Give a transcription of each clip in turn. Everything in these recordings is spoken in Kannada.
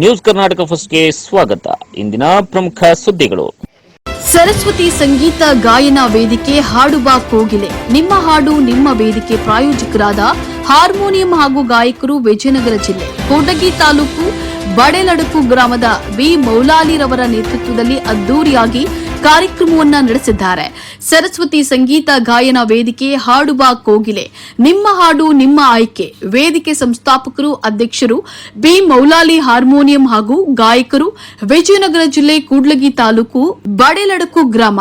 ನ್ಯೂಸ್ ಕರ್ನಾಟಕ ಫಸ್ಟ್ಗೆ ಸ್ವಾಗತ. ಇಂದಿನ ಪ್ರಮುಖ ಸುದ್ದಿಗಳು. ಸರಸ್ವತಿ ಸಂಗೀತ ಗಾಯನ ವೇದಿಕೆ ಹಾಡುವ ಕೋಗಿಲೆ. ನಿಮ್ಮ ಹಾಡು ನಿಮ್ಮ ವೇದಿಕೆ ಪ್ರಾಯೋಜಕರಾದ ಹಾರ್ಮೋನಿಯಂ ಹಾಗೂ ಗಾಯಕರು ವಿಜಯನಗರ ಜಿಲ್ಲೆ, ಕೋಟಗಿ ತಾಲೂಕು ಬಡೆಲಡಕು ಗ್ರಾಮದ ವಿ ಮೌಲಾಲಿರವರ ನೇತೃತ್ವದಲ್ಲಿ ಅದ್ದೂರಿಯಾಗಿ ಕಾರ್ಯಕ್ರಮವನ್ನ ನಡೆಸಿದ್ದಾರೆ. ಸರಸ್ವತಿ ಸಂಗೀತ ಗಾಯನ ವೇದಿಕೆ ಹಾಡುವ ಕೋಗಿಲೆ. ನಿಮ್ಮ ಹಾಡು, ನಿಮ್ಮ ಆಯ್ಕೆ. ವೇದಿಕೆ ಸಂಸ್ಥಾಪಕರು, ಅಧ್ಯಕ್ಷರು, ಬಿ ಮೌಲಾಲಿ ಹಾರ್ಮೋನಿಯಂ ಹಾಗೂ ಗಾಯಕರು, ವಿಜಯನಗರ ಜಿಲ್ಲೆ ಕೂಡ್ಲಗಿ ತಾಲೂಕು ಬಡೆಲಡಕು ಗ್ರಾಮ.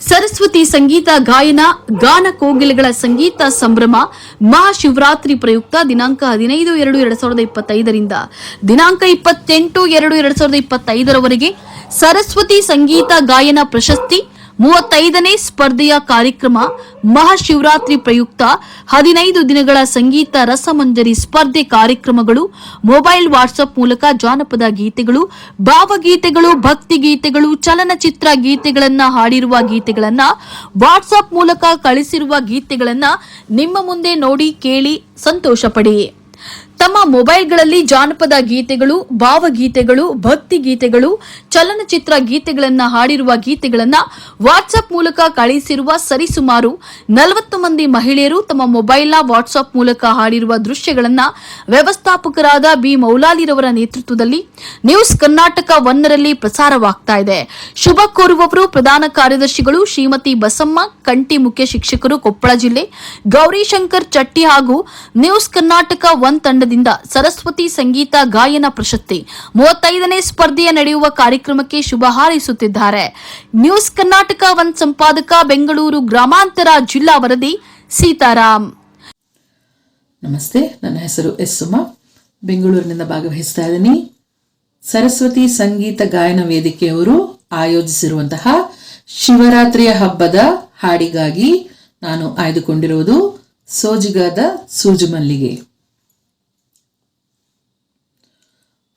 ಸರಸ್ವತಿ ಸಂಗೀತ ಗಾಯನ, ಗಾನ ಕೋಗಿಲೆಗಳ ಸಂಗೀತ ಸಂಭ್ರಮ ಮಹಾಶಿವರಾತ್ರಿ ಪ್ರಯುಕ್ತ ದಿನಾಂಕ ಹದಿನೈದು, ಎರಡು ಎರಡು ಸಾವಿರದ ಇಪ್ಪತ್ತೈದರಿಂದ. ದಿನಾಂಕ ಇಪ್ಪತ್ತೆಂಟು, ಎರಡು ಎರಡು ಸಾವಿರದ ಇಪ್ಪತ್ತೈದರವರೆಗೆ ಸರಸ್ವತಿ ಸಂಗೀತ ಗಾಯನ ಪ್ರಶಸ್ತಿ ಮೂವತ್ತೈದನೇ ಸ್ಪರ್ಧೆಯ ಕಾರ್ಯಕ್ರಮ ಮಹಾಶಿವರಾತ್ರಿ ಪ್ರಯುಕ್ತ ಹದಿನೈದು ದಿನಗಳ ಸಂಗೀತ ರಸಮಂಜರಿ ಸ್ಪರ್ಧೆ ಕಾರ್ಯಕ್ರಮಗಳು, ಮೊಬೈಲ್ ವಾಟ್ಸ್ಆಪ್ ಮೂಲಕ ಜಾನಪದ ಗೀತೆಗಳು, ಭಾವಗೀತೆಗಳು, ಭಕ್ತಿ ಗೀತೆಗಳು, ಚಲನಚಿತ್ರ ಗೀತೆಗಳನ್ನ ಹಾಡಿರುವ ಗೀತೆಗಳನ್ನ ವಾಟ್ಸ್ಆಪ್ ಮೂಲಕ ಕಳಿಸಿರುವ ಗೀತೆಗಳನ್ನ ನಿಮ್ಮ ಮುಂದೆ ನೋಡಿ ಕೇಳಿ ಸಂತೋಷ ಪಡಿ. ತಮ್ಮ ಮೊಬೈಲ್ಗಳಲ್ಲಿ ಜಾನಪದ ಗೀತೆಗಳು, ಭಾವಗೀತೆಗಳು, ಭಕ್ತಿ ಗೀತೆಗಳು, ಚಲನಚಿತ್ರ ಗೀತೆಗಳನ್ನ ಹಾಡಿರುವ ಗೀತೆಗಳನ್ನ ವಾಟ್ಸ್ಆಪ್ ಮೂಲಕ ಕಳಿಸಿರುವ ಸರಿಸುಮಾರು ನಲವತ್ತು ಮಂದಿ ಮಹಿಳೆಯರು ತಮ್ಮ ಮೊಬೈಲ್ನ ವಾಟ್ಸ್ಆಪ್ ಮೂಲಕ ಹಾಡಿರುವ ದೃಶ್ಯಗಳನ್ನ ವ್ಯವಸ್ಥಾಪಕರಾದ ಬಿ ಮೌಲಾಲಿರವರ ನೇತೃತ್ವದಲ್ಲಿ ನ್ಯೂಸ್ ಕರ್ನಾಟಕ ಒನ್ನರಲ್ಲಿ ಪ್ರಸಾರವಾಗ್ತಾ ಇದೆ. ಶುಭ ಕೋರುವವರು ಪ್ರಧಾನ ಕಾರ್ಯದರ್ಶಿಗಳು ಶ್ರೀಮತಿ ಬಸಮ್ಮ ಕಂಟಿ ಮುಖ್ಯ ಶಿಕ್ಷಕರು ಕೊಪ್ಪಳ ಜಿಲ್ಲೆ, ಗೌರಿಶಂಕರ್ ಚಟ್ಟಿ ಹಾಗೂ ನ್ಯೂಸ್ ಕರ್ನಾಟಕ ಒನ್ ತಂಡದಿಂದ ಸರಸ್ವತಿ ಸಂಗೀತ ಗಾಯನ ಪ್ರಶಸ್ತಿ, ಮೂವತ್ತೈದನೇ ಸ್ಪರ್ಧೆಯ ನಡೆಯುವ ಕಾರ್ಯಕ್ರಮಕ್ಕೆ ಶುಭ ಹಾರೈಸುತ್ತಿದ್ದಾರೆ. ನ್ಯೂಸ್ ಕರ್ನಾಟಕ ಒನ್ ಸಂಪಾದಕ ಬೆಂಗಳೂರು ಗ್ರಾಮಾಂತರ ಜಿಲ್ಲಾ ವರದಿ ಸೀತಾರಾಮ್ ನಮಸ್ತೆ, ನನ್ನ ಹೆಸರು ಎಸ್ ಸುಮ. ಬೆಂಗಳೂರಿನಿಂದ ಭಾಗವಹಿಸ್ತಾ ಇದ್ದೀನಿ. ಸರಸ್ವತಿ ಸಂಗೀತ ಗಾಯನ ವೇದಿಕೆಯವರು ಆಯೋಜಿಸಿರುವಂತಹ ಶಿವರಾತ್ರಿಯ ಹಬ್ಬದ ಹಾಡಿಗಾಗಿ ನಾನು ಆಯ್ದುಕೊಂಡಿರುವುದು ಸೋಜಿಗದ ಸೂಜು ಮಲ್ಲಿಗೆ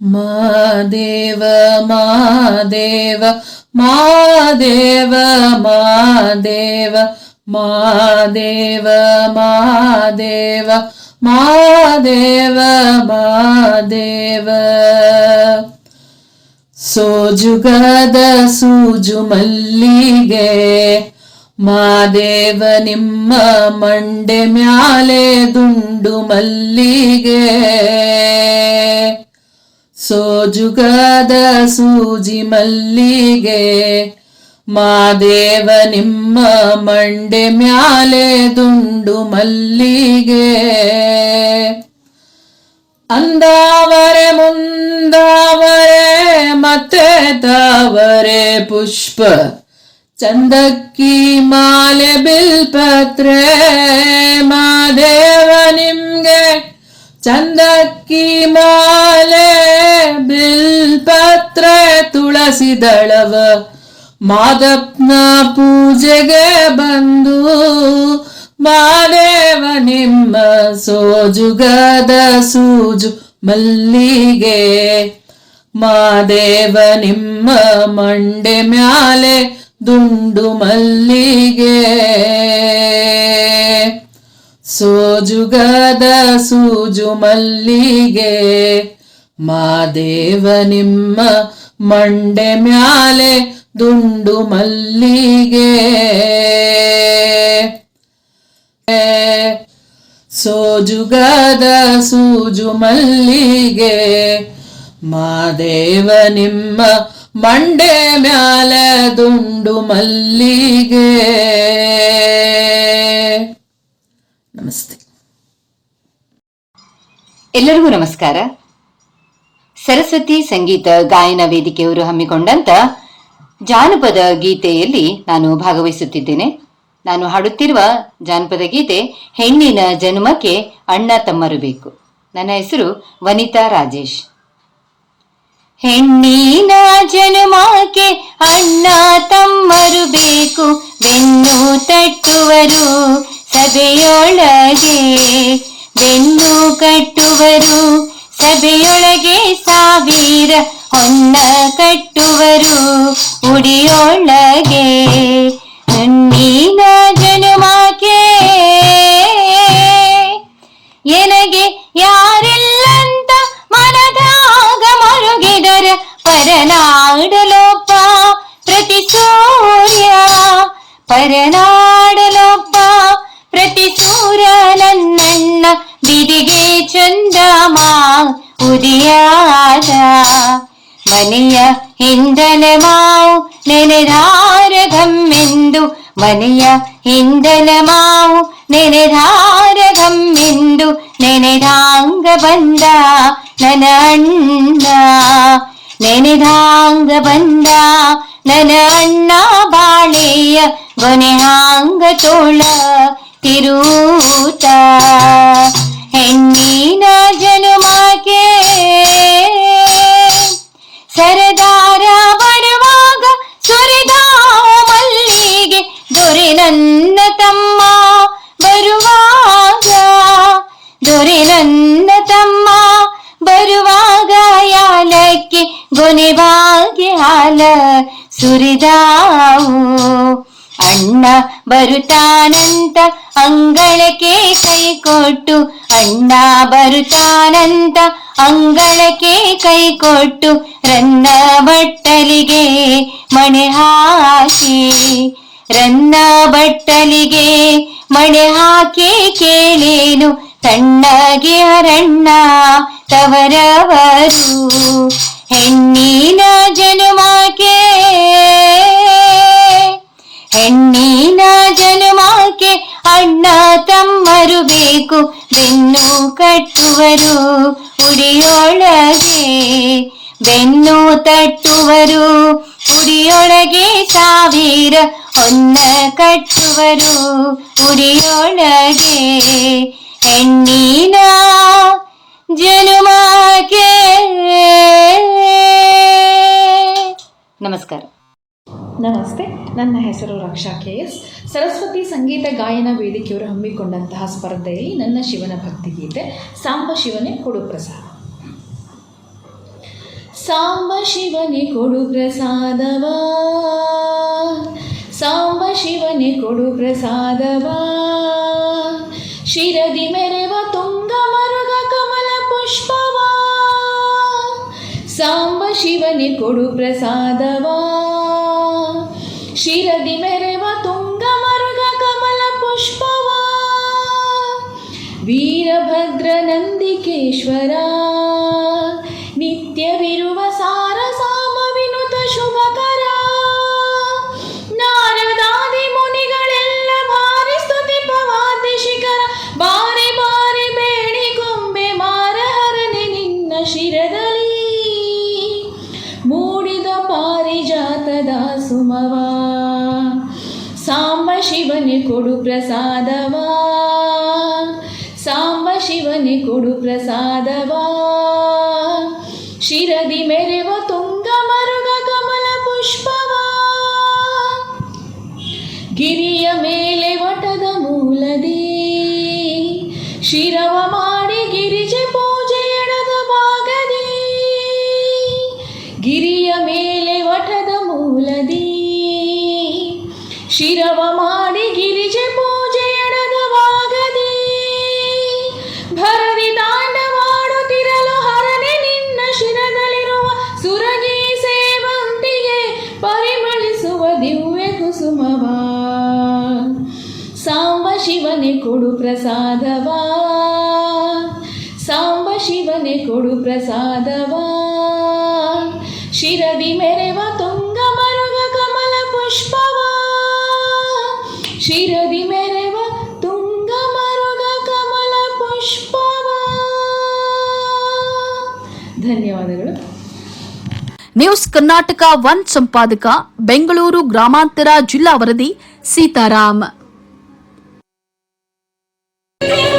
ಮಾದೇವ ಮಾದೇವ ಮಾದೇವ ಮಾದೇವ ಮಾದೇವ ಮಾದೇವ ಮಾದೇವ ಮಾದೇವ ಸೋಜುಗದ ಸೂಜು ಮಲ್ಲಿಗೆ ಮಾದೇವ ನಿಮ್ಮ ಮಂಡೆ ಮ್ಯಾಲೆ ದುಂಡು ಮಲ್ಲಿಗೆ. ಸೋಜುಗದ ಸೂಜಿ ಮಲ್ಲಿಗೆ. ಮಾದೇವ ನಿಮ್ಮ ಮಂಡೆ ಮ್ಯಾಲೆ ದುಂಡು ಮಲ್ಲಿಗೆ. ಅಂದಾವರೆ ಮುಂದಾವರೆ ಮತ್ತೆ ತಾವರೆ ಪುಷ್ಪ. ಚಂದಕ್ಕಿ ಮಾಲೆ ಬಿಲ್ಪತ್ರೆ, ಮಾದೇವ ನಿಮ್ಗೆ. ಚಂದಕ್ಕಿ ಮಾಲೆ ಬಿಲ್ಪತ್ರೆ ತುಳಸಿ ದಳವ ಮಾದಪ್ಪನ ಪೂಜೆಗೆ ಬಂದು ಮಾದೇವ ನಿಮ್ಮ ಸೋಜುಗದ ಸೂಜು ಮಲ್ಲಿಗೆ. ಮಾದೇವ ನಿಮ್ಮ ಮಂಡೆ ಮ್ಯಾಲೆ ದುಂಡು ಮಲ್ಲಿಗೆ. ಸೋಜುಗದ ಸೂಜು ಮಲ್ಲಿಗೆ. ಮಾದೇವ ನಿಮ್ಮ ಮಂಡೆ ಮ್ಯಾಲೆ ದುಂಡು ಮಲ್ಲಿಗೆ. ಸೋಜುಗದ ಸೂಜು ಮಲ್ಲಿಗೆ. ಮಾದೇವ ನಿಮ್ಮ ಮಂಡೆ ಮ್ಯಾಲ ದುಂಡು ಮಲ್ಲಿಗೆ. ನಮಸ್ತೆ. ಎಲ್ಲರಿಗೂ ನಮಸ್ಕಾರ. ಸರಸ್ವತಿ ಸಂಗೀತ ಗಾಯನ ವೇದಿಕೆಯವರು ಹಮ್ಮಿಕೊಂಡಂತ ಜಾನಪದ ಗೀತೆಯಲ್ಲಿ ನಾನು ಭಾಗವಹಿಸುತ್ತಿದ್ದೇನೆ. ನಾನು ಹಾಡುತ್ತಿರುವ ಜಾನಪದ ಗೀತೆ ಹೆಣ್ಣಿನ ಜನ್ಮಕ್ಕೆ ಅಣ್ಣ ತಮ್ಮರು ಬೇಕು. ನನ್ನ ಹೆಸರು ವನಿತಾ ರಾಜೇಶ್. ಹೆಣ್ಣಿನ ಜನ್ಮಕ್ಕೆ ಅಣ್ಣ ತಮ್ಮರು ಬೇಕು. ಬೆನ್ನು ತಟ್ಟುವರು ಸಭೆಯೊಳಗೆ. ಬೆನ್ನು ಕಟ್ಟುವರು ಸಭೆಯೊಳಗೆ ಸಾವಿರ, ಹೊನ್ನ ಕಟ್ಟುವರು ಉಡಿಯೊಳಗೆ. ಪರನಾಡಲೋಪ ಪ್ರತಿ ಸೂರ್ಯ ಪರನಾಡಲೋಪ ಪ್ರತಿ ಸೂರ್ಯ ನನ್ನಣ್ಣ ಬಿದಿಗೆ ಚಂದಮ ಉದಿಯಾದ ಮನೆಯ ಹಿಂದಲೆ ಮಾವು ನೆನೆದಾರಗಮ್ಮೆಂದು ಮನೆಯ ಹಿಂದಲೆ ಮಾವು ನೆನೆದಾರಗಮ್ಮೆಂದು ನೆನೆದಾಂಗ ಬಂದ ನನ್ನ ಅಣ್ಣ ನೆನೆದಾಂಗ ಬಂದ ನನ್ನ ಅಣ್ಣ ಬಾಳೆಯ ಗೊನೆ ಹಾಂಗ ತೋಳ ತಿರುತ ಹಾಲ ಸುರಿದಾವು. ಅಣ್ಣ ಬರುತ್ತಾನಂತ ಅಂಗಳಕ್ಕೆ ಕೈ ಕೊಟ್ಟು, ಅಣ್ಣ ಬರುತ್ತಾನಂತ ಅಂಗಳಕ್ಕೆ ಕೈ ಕೊಟ್ಟು, ರನ್ನ ಬಟ್ಟಲಿಗೆ ಮಣೆ ಹಾಕಿ, ರನ್ನ ಬಟ್ಟಲಿಗೆ ಮಣೆ ಹಾಕಿ ಕೇಳೇನು ತಣ್ಣಗೆ ಅರಣ್ಣ ತವರವರು. ಹೆಣ್ಣಿನ ಜನುಮಾಕೆ ಹೆಣ್ಣಿನ ಜನುಮಾಕೆ ಅಣ್ಣ ತಮ್ಮರು ಬೇಕು ಬೆನ್ನು ಕಟ್ಟುವರು ಉಡಿಯೊಳಗೆ ಬೆನ್ನು ತಟ್ಟುವರು ಉಡಿಯೊಳಗೆ ಸಾವಿರ ಹೊನ್ನ ಕಟ್ಟುವರು ಉಡಿಯೊಳಗೆ ಹೆಣ್ಣಿನ ಜನುಮಾಕೆ ನಮಸ್ಕಾರ. ನಮಸ್ತೆ, ನನ್ನ ಹೆಸರು ರಕ್ಷಾ ಕೆ ಎಸ್. ಸರಸ್ವತಿ ಸಂಗೀತ ಗಾಯನ ವೇದಿಕೆಯವರು ಹಮ್ಮಿಕೊಂಡಂತಹ ಸ್ಪರ್ಧೆಯಲ್ಲಿ ನನ್ನ ಶಿವನ ಭಕ್ತಿಗೀತೆ ಸಾಂಬ ಶಿವನೇ ಕೊಡು ಪ್ರಸಾದ. ಸಾಂಬ ಶಿವನೇ ಕೊಡು ಪ್ರಸಾದವಾ? ಸಾಂಬ ಶಿವನೇ ಕೊಡು ಪ್ರಸಾದವಾ? ಶಿರದಿ ಮೆರೆವ ತುಂಗ ಮರುಗ ಕಮಲ ಪುಷ್ಪವಾ ಸಾಂಬ ಶಿವನಿ ಕೊಡು ಪ್ರಸಾದವಾ. ಶಿರದಿ ಮೆರೆವ ತುಂಗ ಮರುಗ ಕಮಲ ಪುಷ್ಪವಾ. ವೀರಭದ್ರ ನಂದಿಕೇಶ್ವರ. ಶಿವನೆ ಕೊಡು ಪ್ರಸಾದವಾ? ಸಾಂಬ ಶಿವನೆ ಕೊಡು ಪ್ರಸಾದವಾ? ಶಿರದಿ ಮೆರೆವ ತುಂಗ ಮರುಗ ಕಮಲ ಪುಷ್ಪವಾ? ಗಿರಿಯ ಮೇಲೆ ವಟದ ಮೂಲದಿ, ಶಿರವ ಪ್ರಸಾದವಾ? ಸಾಂಬ ಶಿವನೆ ಕೊಡು ಪ್ರಸಾದವಾ? ಶಿರದಿ ಮೆರೆವ ತುಂಗ ಮರುಗ ಕಮಲ ಪುಷ್ಪವಾ? ಶಿರದಿ ಮೆರೆವ ತುಂಗ ಮರುಗ ಕಮಲ ಪುಷ್ಪವಾ? ಧನ್ಯವಾದಗಳು. ನ್ಯೂಸ್ ಕರ್ನಾಟಕ ಒನ್ ಸಂಪಾದಕ, ಬೆಂಗಳೂರು ಗ್ರಾಮಾಂತರ ಜಿಲ್ಲಾ ವರದಿ, ಸೀತಾರಾಮ್ ಿ. Yeah.